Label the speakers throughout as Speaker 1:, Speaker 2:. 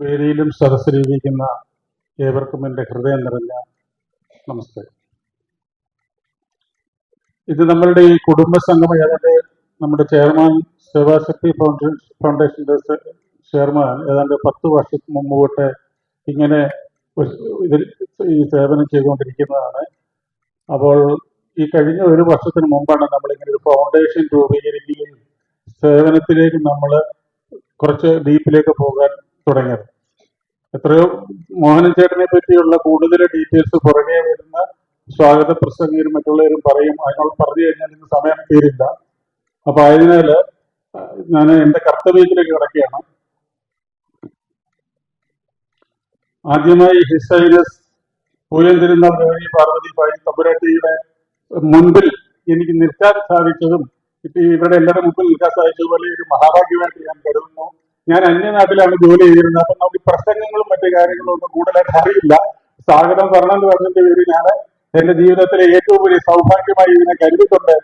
Speaker 1: വേദിയിലും സദസ്സിലിരിക്കുന്ന ഏവർക്കും എന്റെ ഹൃദയം നിറഞ്ഞ നമസ്കാരം. ഇത് നമ്മളുടെ ഈ കുടുംബ സംഗമം ഏതാണ്ട് നമ്മുടെ ചെയർമാൻ സേവാശക്തി ഫൗണ്ടേഷൻ ഫൗണ്ടേഷന്റെ ചെയർമാൻ ഏതാണ്ട് പത്ത് വർഷത്തിന് മുമ്പ് തൊട്ട് ഇങ്ങനെ ഇതിൽ ഈ സേവനം ചെയ്തുകൊണ്ടിരിക്കുന്നതാണ്. അപ്പോൾ ഈ കഴിഞ്ഞ ഒരു വർഷത്തിന് മുമ്പാണ് നമ്മൾ ഇങ്ങനെ ഒരു ഫൗണ്ടേഷൻ രൂപീകരിക്കുകയും സേവനത്തിലേക്ക് നമ്മൾ കുറച്ച് ഡീപ്പിലേക്ക് പോകാൻ തുടങ്ങിയത്. എത്രയോ മോഹനൻ ചേട്ടനെ പറ്റിയുള്ള കൂടുതൽ ഡീറ്റെയിൽസ് പുറകെ വരുന്ന സ്വാഗത പ്രസംഗരും മറ്റുള്ളവരും പറയും. അതിനോട് പറഞ്ഞു കഴിഞ്ഞാൽ ഇന്ന് സമയം തീരില്ല. അപ്പൊ ആയതിനാൽ ഞാൻ എന്റെ കർത്തവ്യത്തിലേക്ക് കിടക്കുകയാണ്. ആദ്യമായി ഹിസൈനസ് പൂയം തിരുന്നാൾ പാർവതി ബായി തമ്പുരാട്ടിയുടെ മുൻപിൽ എനിക്ക് നിൽക്കാൻ സാധിച്ചതും ഇവരുടെ എല്ലാവരുടെ മുമ്പിൽ നിൽക്കാൻ സാധിച്ചതുപോലെ ഒരു മഹാഭാഗ്യമായിട്ട് ഞാൻ കരുതുന്നു. ഞാൻ അന്യനാട്ടിലാണ് ജോലി ചെയ്തിരുന്നത്. അപ്പൊ നമുക്ക് പ്രസംഗങ്ങളും മറ്റു കാര്യങ്ങളും ഒന്നും കൂടുതലായിട്ട് അറിയില്ല. സ്വാഗതം പറയണം എന്ന് പറഞ്ഞതിന്റെ പേര് ഞാൻ എന്റെ ജീവിതത്തിലെ ഏറ്റവും വലിയ സൗഭാഗ്യമായി ഇതിനെ കരുതിക്കൊണ്ട്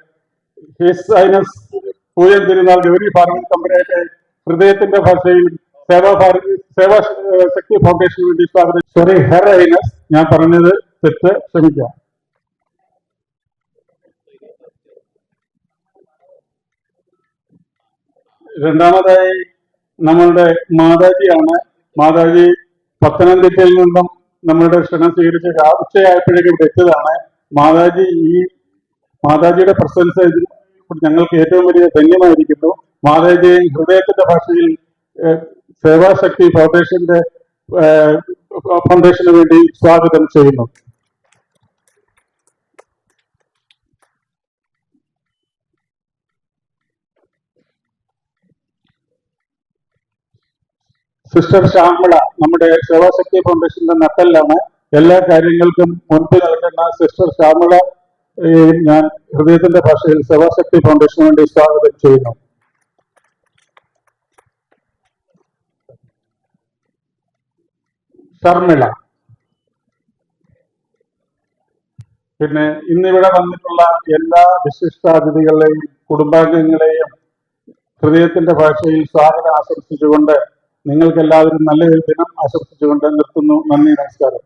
Speaker 1: ഹിസ് ഹൈനസ് പൂയം തിരുനാൾ ഗൗരി പാർവതി തമ്പുരാന്റെ ഹൃദയത്തിന്റെ ഭാഷയിൽ സേവാ ഭാരതി സേവാ ശക്തി ഫൗണ്ടേഷന് വേണ്ടി സ്വാഗതം. സോറി ഹെർ ഐനസ് ഞാൻ പറഞ്ഞത് തെറ്റ് ക്ഷമിക്കാം രണ്ടാമതായി നമ്മളുടെ മാതാജിയാണ്. മാതാജി പത്തനംതിട്ടയിൽ നിന്നും നമ്മളുടെ ക്ഷണം സ്വീകരിച്ച് ഉച്ചയായപ്പോഴേക്കും ഇവിടെ എത്തിയതാണ്. മാതാജി ഈ മാതാജിയുടെ പ്രസൻസ് ഞങ്ങൾക്ക് ഏറ്റവും വലിയ ധന്യമായിരിക്കുന്നു. മാതാജിയെ ഹൃദയത്തിന്റെ ഭാഷയിൽ സേവാശക്തി ഫൗണ്ടേഷന്റെ ഫൗണ്ടേഷന് വേണ്ടി സ്വാഗതം ചെയ്യുന്നു. സിസ്റ്റർ ശ്യാമള നമ്മുടെ സേവാശക്തി ഫൗണ്ടേഷന്റെ നട്ടല്ലാണ്. എല്ലാ കാര്യങ്ങൾക്കും മുൻപ് നൽകുന്ന സിസ്റ്റർ ശ്യാമള ഞാൻ ഹൃദയത്തിന്റെ ഭാഷയിൽ സേവാശക്തി ഫൗണ്ടേഷന് വേണ്ടി സ്വാഗതം ചെയ്യുന്നു. ശർമിള പിന്നെ ഇന്നിവിടെ വന്നിട്ടുള്ള എല്ലാ വിശിഷ്ടാതിഥികളെയും കുടുംബാംഗങ്ങളെയും ഹൃദയത്തിന്റെ ഭാഷയിൽ സ്വാഗതം ആശംസിച്ചുകൊണ്ട് നിങ്ങൾക്ക് എല്ലാവരും നല്ലൊരു ദിനം ആശംസിച്ചുകൊണ്ട് നിർത്തുന്നു. നന്ദി നമസ്കാരം.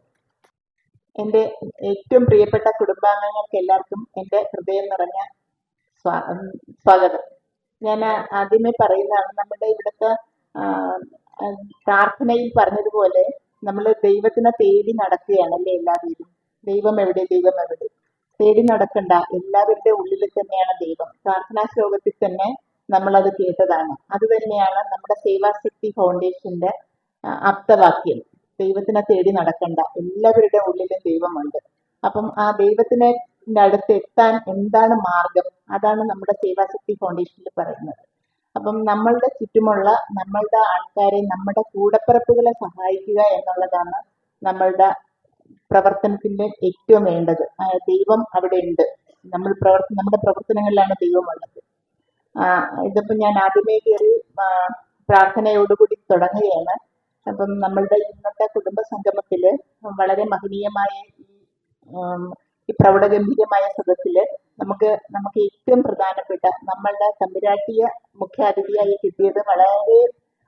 Speaker 2: എന്റെ ഏറ്റവും പ്രിയപ്പെട്ട കുടുംബാംഗങ്ങൾക്ക് എല്ലാവർക്കും എന്റെ ഹൃദയം നിറഞ്ഞ സ്വാഗതം. ഞാൻ ആദ്യമേ പറയുന്നതാണ് നമ്മുടെ ഇവിടുത്തെ പ്രാർത്ഥനയിൽ പറഞ്ഞതുപോലെ നമ്മൾ ദൈവത്തിനെ തേടി നടക്കുകയാണല്ലേ എല്ലാവരും ദൈവം എവിടെ ദൈവം എവിടെ? തേടി നടക്കണ്ട. എല്ലാവരുടെ ഉള്ളിൽ തന്നെയാണ് ദൈവം. പ്രാർത്ഥനാ ശ്ലോകത്തിൽ തന്നെ നമ്മളത് കേട്ടതാണ്. അത് തന്നെയാണ് നമ്മുടെ സേവാശക്തി ഫൗണ്ടേഷന്റെ അർത്ഥവാക്യം ദൈവത്തിനെ തേടി നടക്കണ്ട. എല്ലാവരുടെ ഉള്ളിലും ദൈവമുണ്ട്. അപ്പം ആ ദൈവത്തിനെ അടുത്ത് എത്താൻ എന്താണ് മാർഗം? അതാണ് നമ്മുടെ സേവാശക്തി ഫൗണ്ടേഷനിൽ പറയുന്നത്. അപ്പം നമ്മളുടെ ചുറ്റുമുള്ള നമ്മളുടെ ആൾക്കാരെ നമ്മുടെ കൂടപ്പിറപ്പുകളെ സഹായിക്കുക എന്നുള്ളതാണ് നമ്മളുടെ പ്രവർത്തനത്തിന്റെ ഏറ്റവും വേണ്ടത്. ദൈവം അവിടെ ഉണ്ട്. നമ്മൾ പ്രവർത്തന നമ്മുടെ പ്രവർത്തനങ്ങളിലാണ് ദൈവമുള്ളത് ഇതിപ്പോ ഞാൻ ആദ്യമേ കയറി പ്രാർത്ഥനയോടുകൂടി തുടങ്ങുകയാണ്. അപ്പം നമ്മളുടെ ഇന്നത്തെ കുടുംബ സംഗമത്തിൽ വളരെ മഹനീയമായ ഈ പ്രൗഢഗംഭീരമായ സദസ്സിൽ നമുക്ക് നമുക്ക് ഏറ്റവും പ്രധാനപ്പെട്ട നമ്മളുടെ തമ്പുരാട്ടിയ മുഖ്യാതിഥിയായി കിട്ടിയത് വളരെ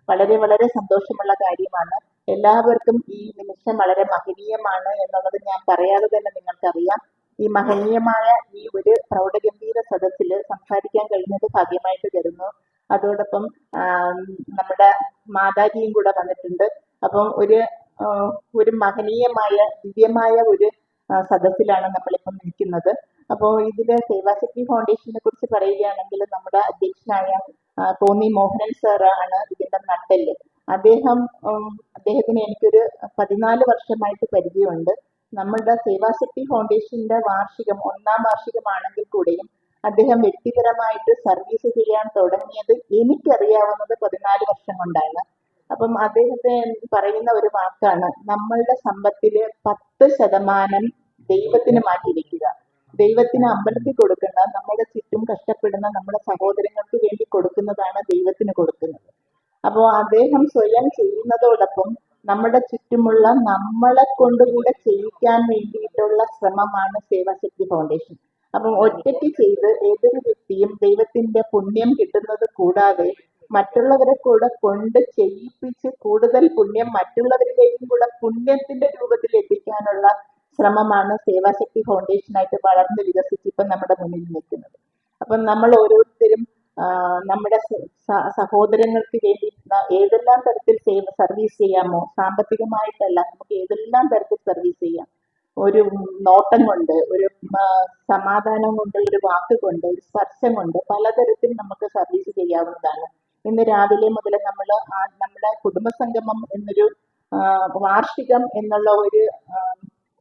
Speaker 2: വളരെ വളരെ സന്തോഷമുള്ള കാര്യമാണ്. എല്ലാവർക്കും ഈ നിമിഷം വളരെ മഹനീയമാണ് എന്നുള്ളത് ഞാൻ പറയാതെ തന്നെ നിങ്ങൾക്കറിയാം. ഈ മഹനീയമായ ഈ ഒരു പ്രൗഢഗംഭീര സദസ്സിൽ സംസാരിക്കാൻ കഴിഞ്ഞത് ഭാഗ്യമായിട്ട് കരുതുന്നു. അതോടൊപ്പം നമ്മുടെ മാതാജിയും കൂടെ വന്നിട്ടുണ്ട്. അപ്പം ഒരു ഒരു മഹനീയമായ ദിവ്യമായ ഒരു സദസ്സിലാണ് നമ്മളിപ്പം നിൽക്കുന്നത്. അപ്പോൾ ഇതിൽ സേവാശക്തി ഫൗണ്ടേഷനെ കുറിച്ച് പറയുകയാണെങ്കിൽ നമ്മുടെ അധ്യക്ഷനായ കോന്നി മോഹനൻ സാർ ആണ് ഇതിന്റെ നട്ടെല്ല്. അദ്ദേഹം അദ്ദേഹത്തിന് എനിക്കൊരു പതിനാല് വർഷമായിട്ട് പരിചയമുണ്ട്. നമ്മളുടെ സേവാശക്തി ഫൗണ്ടേഷന്റെ വാർഷികം ഒന്നാം വാർഷികമാണെങ്കിൽ കൂടെയും അദ്ദേഹം വ്യക്തിപരമായിട്ട് സർവീസ് ചെയ്യാൻ തുടങ്ങിയത് എനിക്കറിയാവുന്നത് പതിനാല് വർഷം കൊണ്ടാണ്. അപ്പം അദ്ദേഹത്തെ പറയുന്ന ഒരു വാക്കാണ് നമ്മളുടെ സമ്പത്തിൽ പത്ത് ശതമാനം ദൈവത്തിന് മാറ്റി വെക്കുക ദൈവത്തിന് അമ്പലത്തിൽ കൊടുക്കുന്ന നമ്മുടെ ചുറ്റും കഷ്ടപ്പെടുന്ന നമ്മുടെ സഹോദരങ്ങൾക്ക് വേണ്ടി കൊടുക്കുന്നതാണ് ദൈവത്തിന് കൊടുക്കുന്നത്. അപ്പോൾ അദ്ദേഹം സ്വയം ചെയ്യുന്നതോടൊപ്പം നമ്മുടെ ചുറ്റുമുള്ള നമ്മളെ കൊണ്ടുകൂടെ ചെയ്യിക്കാൻ വേണ്ടിയിട്ടുള്ള ശ്രമമാണ് സേവാശക്തി ഫൗണ്ടേഷൻ. അപ്പം ഒറ്റയ്ക്ക് ചെയ്ത് ഏതൊരു വ്യക്തിയും ദൈവത്തിന്റെ പുണ്യം കിട്ടുന്നത് കൂടാതെ മറ്റുള്ളവരെ കൂടെ കൊണ്ട് ചെയ്യിപ്പിച്ച് കൂടുതൽ പുണ്യം മറ്റുള്ളവരിലേക്കും കൂടെ പുണ്യത്തിന്റെ രൂപത്തിൽ എത്തിക്കാനുള്ള ശ്രമമാണ് സേവാശക്തി ഫൗണ്ടേഷനായിട്ട് വളർന്ന് വികസിച്ച് ഇപ്പം നമ്മുടെ മുന്നിൽ നിൽക്കുന്നത്. അപ്പം നമ്മൾ ഓരോരുത്തരും നമ്മുടെ സഹോദരങ്ങൾക്ക് വേണ്ടി ഏതെല്ലാം തരത്തിൽ സർവീസ് ചെയ്യാമോ? സാമ്പത്തികമായിട്ടല്ല നമുക്ക് ഏതെല്ലാം തരത്തിൽ സർവീസ് ചെയ്യാം? ഒരു നോട്ടം കൊണ്ട് ഒരു സമാധാനം കൊണ്ട് ഒരു വാക്ക് കൊണ്ട് ഒരു സ്പർശം കൊണ്ട് പലതരത്തിൽ നമുക്ക് സർവീസ് ചെയ്യാവുന്നതാണ്. ഇന്ന് രാവിലെ മുതൽ നമ്മൾ നമ്മുടെ കുടുംബസംഗമം എന്നൊരു വാർഷികം എന്നുള്ള ഒരു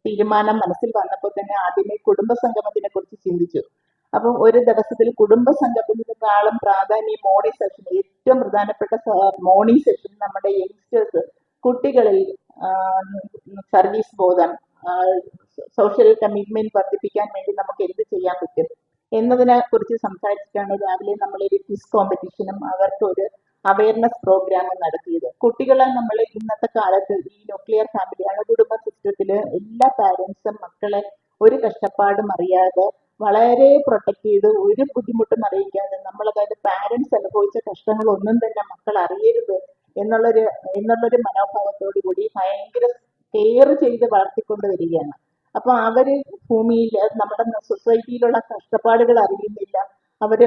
Speaker 2: തീരുമാനം മനസ്സിൽ വന്നപ്പോൾ തന്നെ ആദ്യമേ കുടുംബസംഗമത്തിനെ കുറിച്ച് ചിന്തിച്ചു. അപ്പം ഒരു ദിവസത്തിൽ കുടുംബ സംഗമത്തിനേക്കാളും പ്രാധാന്യം മോർണിംഗ് സെഷൻ ഏറ്റവും പ്രധാനപ്പെട്ട മോർണിംഗ് സെഷൻ നമ്മുടെ യങ്സ്റ്റേഴ്സ് കുട്ടികളിൽ സർവീസ് ബോധം സോഷ്യൽ കമ്മിറ്റ്മെന്റ് വർദ്ധിപ്പിക്കാൻ വേണ്ടി നമുക്ക് എന്ത് ചെയ്യാൻ പറ്റും എന്നതിനെ കുറിച്ച് സംസാരിച്ചിട്ടാണ് രാവിലെ നമ്മൾ ഒരു ക്വിസ് കോമ്പറ്റീഷനും അവർക്ക് ഒരു അവയർനെസ് പ്രോഗ്രാമും നടത്തിയത്. കുട്ടികളെ നമ്മൾ ഇന്നത്തെ കാലത്ത് ഈ ന്യൂക്ലിയർ ഫാമിലി അണുകുടുംബ സിസ്റ്റത്തിൽ എല്ലാ പാരന്റ്സും മക്കളെ ഒരു കഷ്ടപ്പാടും അറിയാതെ വളരെ പ്രൊട്ടക്ട് ചെയ്ത് ഒരു ബുദ്ധിമുട്ടും അറിയിക്കാതെ നമ്മൾ അതായത് പാരന്റ്സ് അനുഭവിച്ച കഷ്ടങ്ങളൊന്നും തന്നെ മക്കൾ അറിയരുത് എന്നുള്ളൊരു എന്നുള്ളൊരു മനോഭാവത്തോടു കൂടി ഭയങ്കര കെയർ ചെയ്ത് വളർത്തിക്കൊണ്ട് വരികയാണ്. അപ്പൊ അവർ ഭൂമിയിൽ നമ്മുടെ സൊസൈറ്റിയിലുള്ള കഷ്ടപ്പാടുകൾ അറിയുന്നില്ല അവർ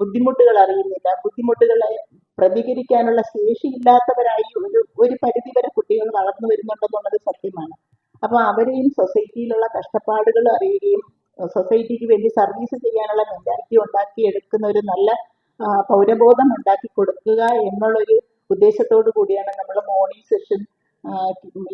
Speaker 2: ബുദ്ധിമുട്ടുകൾ അറിയുന്നില്ല ബുദ്ധിമുട്ടുകളെ പ്രതികരിക്കാനുള്ള ശേഷിയില്ലാത്തവരായി ഒരു ഒരു പരിധിവരെ കുട്ടികൾ വളർന്നു വരുന്നുണ്ടെന്നുള്ളത് സത്യമാണ്. അപ്പൊ അവരെയും സൊസൈറ്റിയിലുള്ള കഷ്ടപ്പാടുകൾ അറിയുകയും സൊസൈറ്റിക്ക് വേണ്ടി സർവീസ് ചെയ്യാനുള്ള മെന്റാലിറ്റി ഉണ്ടാക്കി എടുക്കുന്ന ഒരു നല്ല പൗരബോധം ഉണ്ടാക്കി കൊടുക്കുക എന്നുള്ളൊരു ഉദ്ദേശത്തോടു കൂടിയാണ് നമ്മൾ മോർണിംഗ് സെഷൻ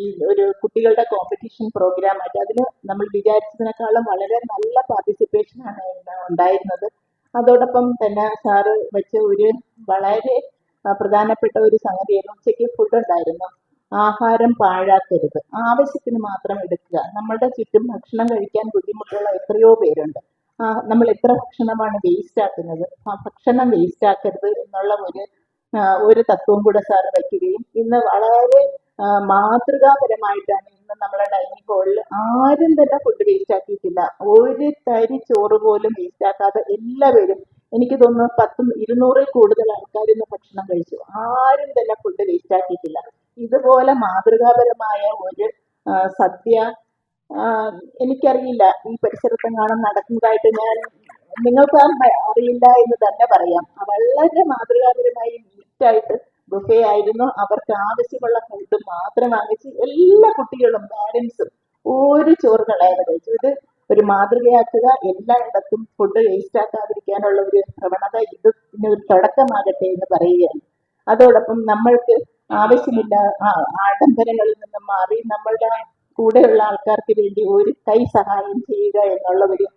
Speaker 2: ഈ ഒരു കുട്ടികളുടെ കോമ്പറ്റീഷൻ പ്രോഗ്രാം ആയിട്ട്. അതിന് നമ്മൾ വിചാരിച്ചതിനേക്കാളും വളരെ നല്ല പാർട്ടിസിപ്പേഷൻ ആണ് ഉണ്ടായിരുന്നത്. അതോടൊപ്പം തന്നെ സാറ് വെച്ച ഒരു വളരെ പ്രധാനപ്പെട്ട ഒരു സംഗതിയായിരുന്നു ഉച്ചയ്ക്ക് ഫുഡ് ഉണ്ടായിരുന്നു. ആഹാരം പാഴാക്കരുത്. ആവശ്യത്തിന് മാത്രം എടുക്കുക. നമ്മളുടെ ചുറ്റും ഭക്ഷണം കഴിക്കാൻ ബുദ്ധിമുട്ടുള്ള എത്രയോ പേരുണ്ട്. നമ്മൾ എത്ര ഭക്ഷണമാണ് വേസ്റ്റ് ആക്കുന്നത്? ആ ഭക്ഷണം വേസ്റ്റ് ആക്കരുത് എന്നുള്ള ഒരു ഒരു തത്വം കൂടെ സാറ് വയ്ക്കുകയും ഇന്ന് വളരെ മാതൃകാപരമായിട്ടാണ് ഇന്ന് നമ്മളെ ഡൈനിങ് ഹോളിൽ ആരും തന്നെ ഫുഡ് വേസ്റ്റ് ആക്കിയിട്ടില്ല. ഒരു തരി ചോറ് പോലും വേസ്റ്റ് ആക്കാതെ എല്ലാവരും എനിക്ക് തോന്നുന്നു പത്തും ഇരുന്നൂറിൽ കൂടുതൽ ആൾക്കാർ ഇന്ന് ഭക്ഷണം കഴിച്ചു. ആരും തന്നെ ഫുഡ് വേസ്റ്റ് ആക്കിയിട്ടില്ല. ഇതുപോലെ മാതൃകാപരമായ ഒരു സദ്യ എനിക്കറിയില്ല. ഈ പരിസരത്തെങ്ങാനും നടക്കുന്നതായിട്ട് ഞാൻ നിങ്ങൾക്ക് അറിയില്ല എന്ന് തന്നെ പറയാം. വളരെ മാതൃകാപരമായി നീറ്റായിട്ട് ബുഫേ ആയിരുന്നു. അവർക്ക് ആവശ്യമുള്ള ഫുഡ് മാത്രം വാങ്ങിച്ച് എല്ലാ കുട്ടികളും പാരൻസും ഒരു ചോറ് കളയാതെ കഴിച്ചു ഇത് ഒരു മാതൃകയാക്കുക എല്ലായിടത്തും ഫുഡ് വേസ്റ്റ് ആക്കാതിരിക്കാനുള്ള ഒരു പ്രവണത ഇത് ഒരു തുടക്കമാകട്ടെ എന്ന് പറയുകയാണ്. അതോടൊപ്പം നമ്മൾക്ക് ആവശ്യമില്ല. ആഡംബരങ്ങളിൽ നിന്നും മാറി നമ്മളുടെ കൂടെയുള്ള ആൾക്കാർക്ക് വേണ്ടി ഒരു കൈ സഹായം ചെയ്യുക എന്നുള്ള ഒരു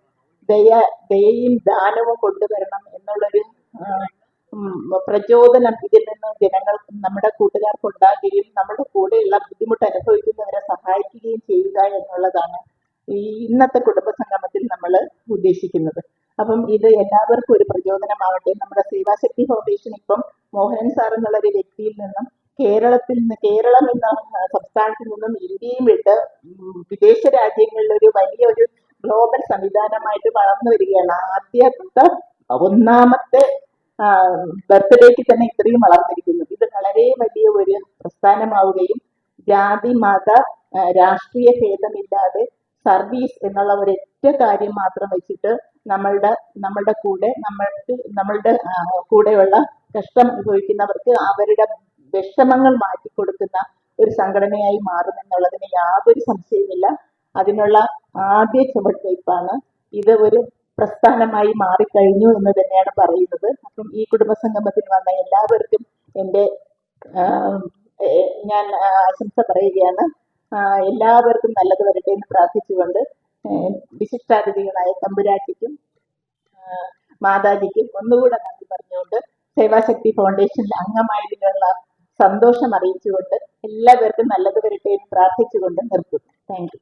Speaker 2: ദയ ദയയും ദാനവും കൊണ്ടുവരണം എന്നുള്ളൊരു പ്രചോദനം ഇതിൽ നിന്ന് ജനങ്ങൾക്ക് നമ്മുടെ കൂട്ടുകാർക്ക് ഉണ്ടാകുകയും നമ്മുടെ കൂടെയുള്ള ബുദ്ധിമുട്ട് അനുഭവിക്കുന്നവരെ സഹായിക്കുകയും ചെയ്യുക എന്നുള്ളതാണ് ഈ ഇന്നത്തെ കുടുംബ സംഗമത്തിൽ നമ്മൾ ഉദ്ദേശിക്കുന്നത്. അപ്പം ഇത് എല്ലാവർക്കും ഒരു പ്രചോദനമാവട്ടെ. നമ്മുടെ സേവാശക്തി ഫൗണ്ടേഷൻ ഇപ്പം മോഹനൻ സാർ എന്നുള്ള ഒരു വ്യക്തിയിൽ നിന്നും കേരളത്തിൽ നിന്ന് കേരളം എന്ന സംസ്ഥാനത്തിൽ നിന്നും ഇന്ത്യയും വിട്ട് വിദേശ രാജ്യങ്ങളിൽ ഒരു വലിയ ഒരു ഗ്ലോബൽ സംവിധാനമായിട്ട് വളർന്നു വരികയാണ്. ആദ്യത്തെ ഒന്നാമത്തെ ബർത്ത്ഡേക്ക് തന്നെ ഇത്രയും വളർന്നിരിക്കുന്നു. ഇത് വളരെ വലിയ ഒരു പ്രസ്ഥാനമാവുകയും ജാതി മത രാഷ്ട്രീയ ഭേദമില്ലാതെ സർവീസ് എന്നുള്ള ഒരൊറ്റ കാര്യം മാത്രം വെച്ചിട്ട് നമ്മളുടെ നമ്മളുടെ കൂടെ നമ്മൾക്ക് നമ്മളുടെ കൂടെയുള്ള കഷ്ടം അനുഭവിക്കുന്നവർക്ക് അവരുടെ വിഷമങ്ങൾ മാറ്റിക്കൊടുക്കുന്ന ഒരു സംഘടനയായി മാറുമെന്നുള്ളതിന് യാതൊരു സംശയമില്ല അതിനുള്ള ആദ്യ ചുവടുവയ്പ്പാണ്. ഇത് ഒരു പ്രസ്ഥാനമായി മാറിക്കഴിഞ്ഞു എന്ന് തന്നെയാണ് പറയുന്നത്. അപ്പം ഈ കുടുംബസംഗമത്തിൽ വന്ന എല്ലാവർക്കും എന്റെ ഞാൻ ആശംസ പറയുകയാണ്. എല്ലാവർക്കും നല്ലത് വരട്ടെ എന്ന് പ്രാർത്ഥിച്ചുകൊണ്ട് വിശിഷ്ടാതിഥികളായ തമ്പുരാട്ടിക്കും മാതാജിക്കും ഒന്നുകൂടെ നന്ദി പറഞ്ഞുകൊണ്ട് സേവാശക്തി ഫൗണ്ടേഷനിൽ അംഗമായതിനുള്ള സന്തോഷം അറിയിച്ചുകൊണ്ട് എല്ലാവർക്കും നല്ലത് വരട്ടെ എന്ന് പ്രാർത്ഥിച്ചുകൊണ്ട് നിർത്തുന്നു. താങ്ക്